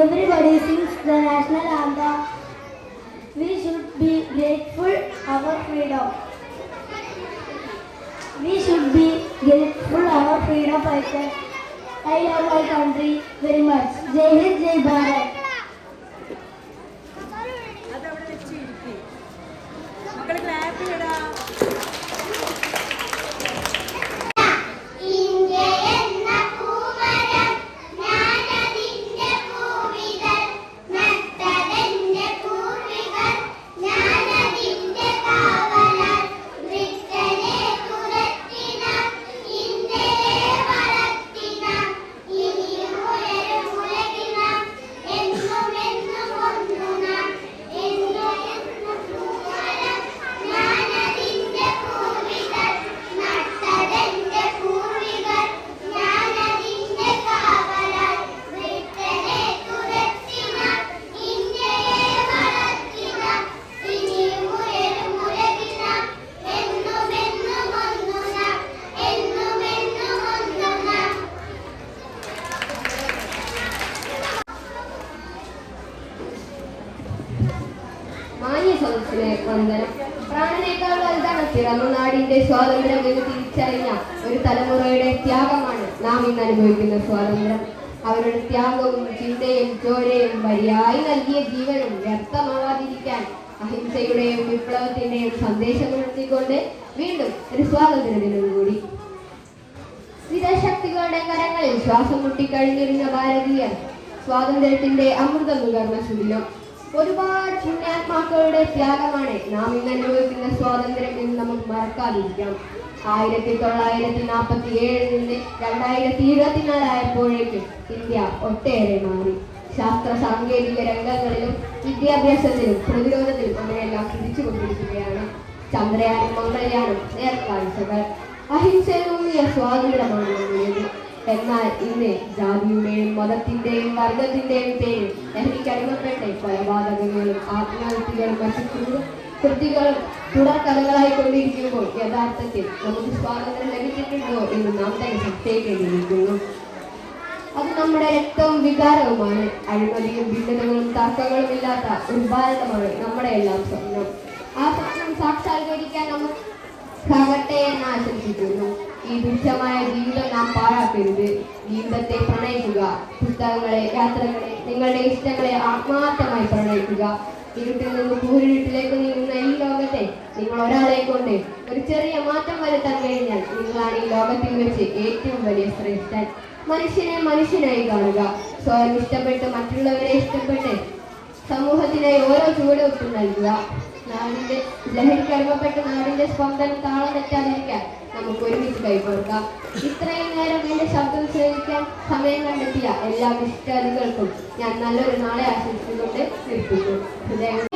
Everybody sings the national anthem. We should be grateful our freedom. We should be grateful our freedom fighters. I love my country very much. Jai Hind, Jai Bharat. വന്ദനം പ്രാണനേക്കാൾ വലുതാണ് പിറന്ന നാടിന്റെ സ്വാതന്ത്ര്യം എന്ന് തിരിച്ചറിഞ്ഞ ഒരു തലമുറയുടെ ത്യാഗമാണ് നാം ഇന്ന് അനുഭവിക്കുന്ന സ്വാതന്ത്ര്യം. അവരുടെ ത്യാഗവും ചിന്തയും ചോരയും വരിയായി നൽകിയ ജീവനും വ്യക്തമാവാതിരിക്കാൻ അഹിംസയുടെയും വിപ്ലവത്തിന്റെയും സന്ദേശം നടത്തിക്കൊണ്ട് വീണ്ടും ഒരു സ്വാതന്ത്ര്യ ദിനം കൂടി. വിദേശശക്തികളുടെ കരങ്ങളിൽ ശ്വാസം മുട്ടിക്കഴിഞ്ഞിരുന്ന ഭാരതീയർ സ്വാതന്ത്ര്യത്തിന്റെ അമൃതം നുകർന്ന ശുഭിലം ഒരുപാട് പുണ്യാത്മാക്കളുടെ ത്യാഗമാണ്. നാം ഇന്ന് അനുഭവിക്കുന്ന സ്വാതന്ത്ര്യം എന്ന് നമുക്ക് മറക്കാതിരിക്കാം. ആയിരത്തി തൊള്ളായിരത്തി നാൽപ്പത്തി ഏഴിൽ നിന്ന് രണ്ടായിരത്തി ഇരുപത്തിനാലായപ്പോഴേക്കും ഇന്ത്യ ഒട്ടേറെ മാറി. ശാസ്ത്ര സാങ്കേതിക രംഗങ്ങളിലും വിദ്യാഭ്യാസത്തിലും പ്രതിരോധത്തിലും അങ്ങനെയെല്ലാം തിരിച്ചുകൊണ്ടിരിക്കുകയാണ് ചന്ദ്രയാനും മംഗളയാനും നേർക്കാഴ്ചകൾ. അഹിംസയിലൂന്നിയ സ്വാതന്ത്ര്യമാണ് നമ്മുടേത് എന്നാൽ ഇന്ന് ജാതിയുടെയും മതത്തിന്റെയും വർഗത്തിന്റെയും പേരിൽ ലഹരിക്ക് അടിമപ്പെട്ട് കൊലപാതകങ്ങളും ആത്മഹത്യകളും മറ്റു കൃതികൾ കൃതികളും തുടർ കഥകളായി കൊണ്ടിരിക്കുമ്പോൾ യഥാർത്ഥത്തിൽ നമുക്ക് സ്വാതന്ത്ര്യം ലഭിച്ചിട്ടുണ്ടോ എന്ന് നാം തന്നെ സംശയിക്കേണ്ടിയിരിക്കുന്നു. അത് നമ്മുടെ രക്തവും വികാരവുമാണ്. അഴിമതിയും ഭിന്നതകളും തർക്കങ്ങളും ഇല്ലാത്ത ഒരു ഭാരതമാണ് നമ്മുടെ എല്ലാം സ്വപ്നം. ആ സ്വപ്നം സാക്ഷാത്കരിക്കാൻ നമുക്ക് ആകട്ടെ എന്ന് ആശംസിക്കുന്നു. ഈ ദുരിതമായ ജീവിതം നാം പാഴാക്കരുത്. ജീവിതത്തെ പ്രണയിക്കുക. പുസ്തകങ്ങളെ യാത്രകളെ നിങ്ങളുടെ ഇഷ്ടങ്ങളെ ആത്മാർത്ഥമായി പ്രണയിക്കുക. ഇരുട്ടിൽ നിന്ന് കൂരിട്ടിലേക്ക് നീങ്ങുന്ന ഈ ലോകത്തെ നിങ്ങൾ ഒരാളെ കൊണ്ട് ഒരു ചെറിയ മാറ്റം വരുത്താൻ കഴിഞ്ഞാൽ നിങ്ങളാണ് ഈ ലോകത്തിൽ വെച്ച് ഏറ്റവും വലിയ ശ്രേഷ്ഠൻ. മനുഷ്യനെ മനുഷ്യനായി കാണുക. സ്വയം ഇഷ്ടപ്പെട്ട് മറ്റുള്ളവരെ ഇഷ്ടപ്പെട്ട് സമൂഹത്തിനായി ഓരോ ചുവടുവെപ്പും നൽകുക. നാടിന്റെ ലഹരിക്കർമ്മപ്പെട്ട് നാടിന്റെ സ്പന്ദനം താളം തെറ്റാതിരിക്കാൻ നമുക്ക് ഒരുമിച്ച് കൈക്കൊടുക്കാം ഇത്രയും നേരം എന്റെ ശബ്ദം ശ്രദ്ധിക്കാൻ സമയം കണ്ടെത്തിയ എല്ലാ വിഷ്ടാദികൾക്കും ഞാൻ നല്ലൊരു നാളെ ആശംസിച്ചുകൊണ്ട് നിർത്തിക്കും